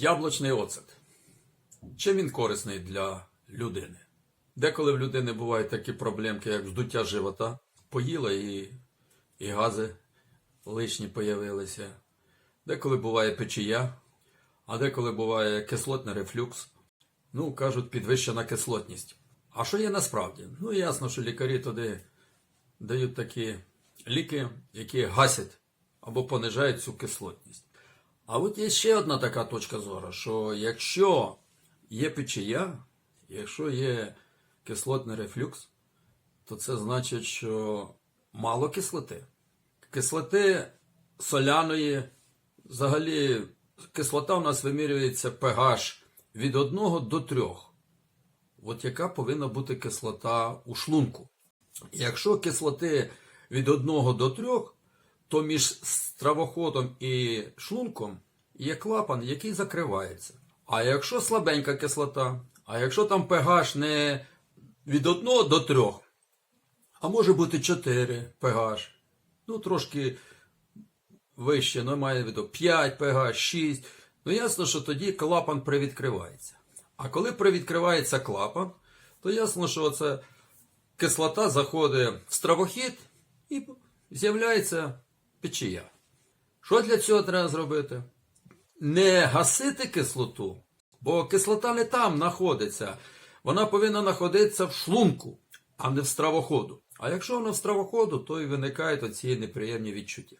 Яблучний оцет. Чим він корисний для людини? Деколи в людини бувають такі проблемки, як здуття живота, поїла і, і гази лишні появилися. Деколи буває печія, а деколи буває кислотний рефлюкс. Ну, кажуть, підвищена кислотність. А що є насправді? Ну, ясно, що лікарі туди дають такі ліки, які гасять або понижають цю кислотність. А от є ще одна така точка зору, що якщо є печія, якщо є кислотний рефлюкс, то це значить, що мало кислоти. Кислоти соляної, взагалі, кислота у нас вимірюється pH від 1 до 3. От яка повинна бути кислота у шлунку. Якщо кислоти від 1 до 3, то між стравоходом і шлунком є клапан, який закривається. А якщо слабенька кислота, а якщо там pH не від 1 до 3, а може бути 4 pH, ну трошки вище, ну має віду 5 pH, 6, ну ясно, що тоді клапан привідкривається. А коли привідкривається клапан, то ясно, що це кислота заходить в стравохід і з'являється печія. Що для цього треба зробити? Не гасити кислоту, бо кислота не там знаходиться. Вона повинна знаходитися в шлунку, а не в стравоходу. А якщо вона в стравоходу, то і виникають оці неприємні відчуття.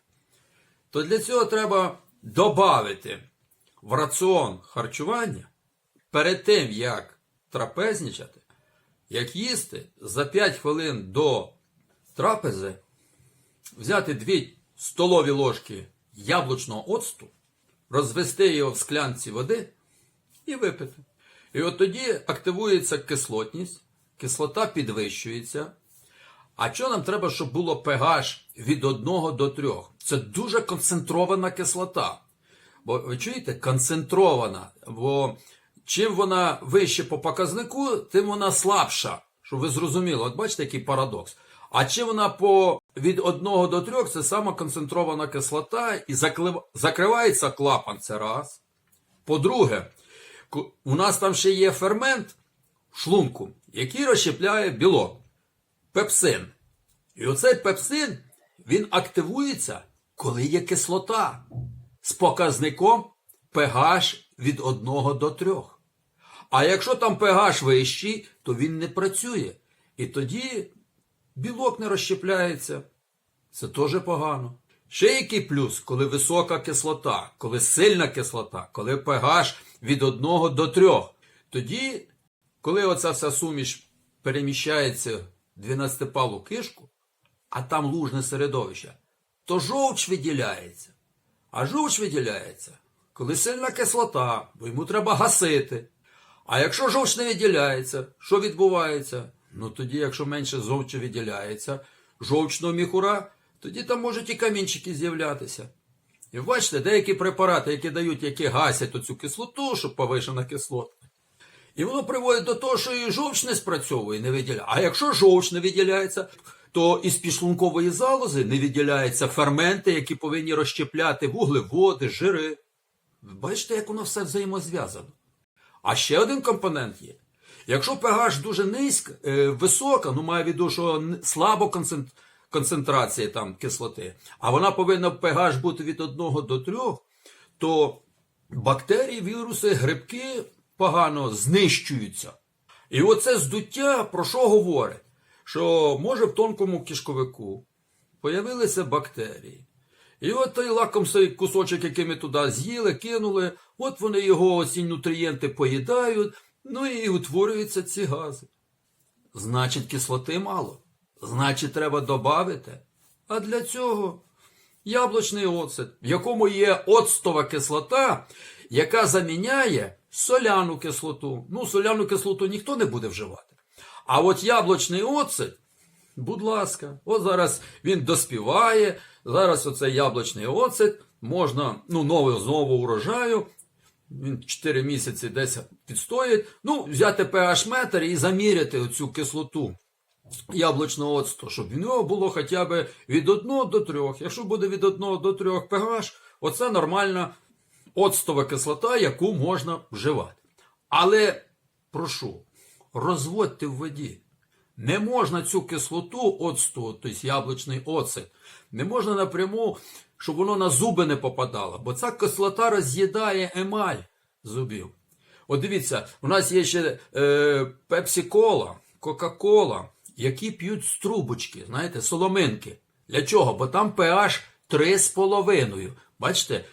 То для цього треба додати в раціон харчування перед тим, як трапезничати, як їсти, за 5 хвилин до трапези взяти 2 столові ложки яблучного оцту, розвести його в склянці води і випити. І от тоді активується кислотність, кислота підвищується. А що нам треба, щоб було pH від 1 до 3? Це дуже концентрована кислота. Бо ви чуєте, концентрована. Бо чим вона вище по показнику, тим вона слабша. Щоб ви зрозуміли, от бачите, який парадокс. А чим вона по від 1 до 3, це сама концентрована кислота, і закривається клапан. Це раз. По-друге, у нас там ще є фермент в шлунку, який розщепляє білок. Пепсин. І оцей пепсин, він активується, коли є кислота з показником pH від 1 до 3. А якщо там pH вищий, то він не працює. І тоді білок не розщепляється. Це теж погано. Ще який плюс, коли висока кислота, коли сильна кислота, коли pH від 1 до 3. Тоді, коли оця вся суміш переміщається в 12-палу кишку, а там лужне середовище, то жовч виділяється. А жовч виділяється, коли сильна кислота, бо йому треба гасити. А якщо жовч не виділяється, що відбувається? Ну тоді, якщо менше жовчу виділяється, жовчного міхура, тоді там можуть і камінчики з'являтися. І бачите, деякі препарати, які дають, які гасять оцю кислоту, щоб повишена кислота. І воно приводить до того, що і жовч не спрацьовує, не виділяє. А якщо жовч не виділяється, то із підшлункової залози не виділяються ферменти, які повинні розщепляти вуглеводи, жири. Ви Бачите, як воно все взаємозв'язано. А ще один компонент є. Якщо pH дуже низька, е, висока, ну має в виду, що слабо концентрація там кислоти, а вона повинна pH бути від 1 до 3, то бактерії, віруси, грибки погано знищуються. І оце здуття про що говорить? Що може в тонкому кишковику появилися бактерії. І от той лакомий кусочок, який ми туди з'їли, кинули, от вони його оці нутрієнти поїдають, ну і утворюються ці гази. Значить, кислоти мало. Значить, треба додати. А для цього яблучний оцет, в якому є оцтова кислота, яка заміняє соляну кислоту. Ну, соляну кислоту ніхто не буде вживати. А от яблучний оцет, будь ласка, от зараз він доспіває, зараз оцей яблучний оцет можна, ну, новий знову урожаю, він 4 місяці десь підстоїть, ну, взяти pH метр і заміряти оцю кислоту яблучного оцту, щоб в нього було хоча б від 1 до 3. Якщо буде від 1 до 3 pH, оце нормальна оцтова кислота, яку можна вживати. Але прошу, розводьте в воді. Не можна цю кислоту оцту, тобто яблучний оцет, не можна напряму, щоб воно на зуби не попадало, бо ця кислота роз'їдає емаль зубів. От дивіться, у нас є ще е, пепсі-кола, кока-кола, які п'ють з трубочки, знаєте, соломинки. Для чого? Бо там pH 3,5. Бачите,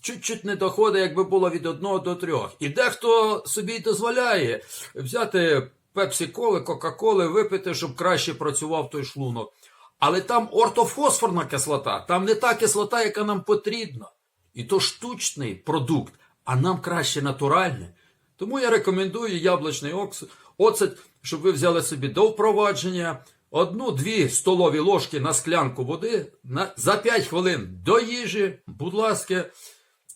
чуть-чуть не доходить, якби було від 1 до 3. І дехто собі дозволяє взяти пепсі-коли, кока-коли, випити, щоб краще працював той шлунок. Але там ортофосфорна кислота, там не та кислота, яка нам потрібна. І то штучний продукт, а нам краще натуральне. Тому я рекомендую яблучний оцет, щоб ви взяли собі до впровадження одну-дві столові ложки на склянку води на, за 5 хвилин до їжі. Будь ласка,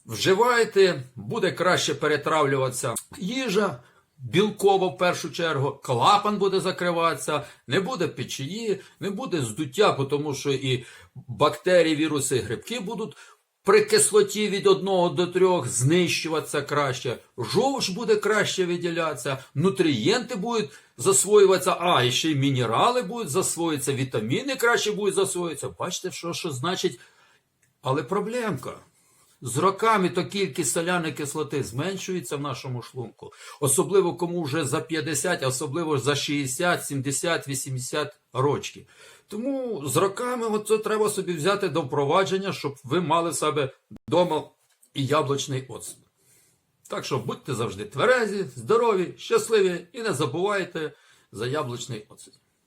вживайте, буде краще перетравлюватися їжа. Білково в першу чергу, клапан буде закриватися, не буде печії, не буде здуття, тому що і бактерії, віруси, грибки будуть при кислоті від 1 до 3 знищуватися краще, жовч буде краще виділятися, нутрієнти будуть засвоюватися, а і ще й мінерали будуть засвоїтися, вітаміни краще будуть засвоїтися. Бачите, що, що значить. Але проблемка. З роками то кількість соляної кислоти зменшується в нашому шлунку, особливо кому вже за 50, особливо за 60, 70, 80 років. Тому з роками оце треба собі взяти до впровадження, щоб ви мали в себе вдома і яблучний оцет. Так що будьте завжди тверезі, здорові, щасливі і не забувайте за яблучний оцет.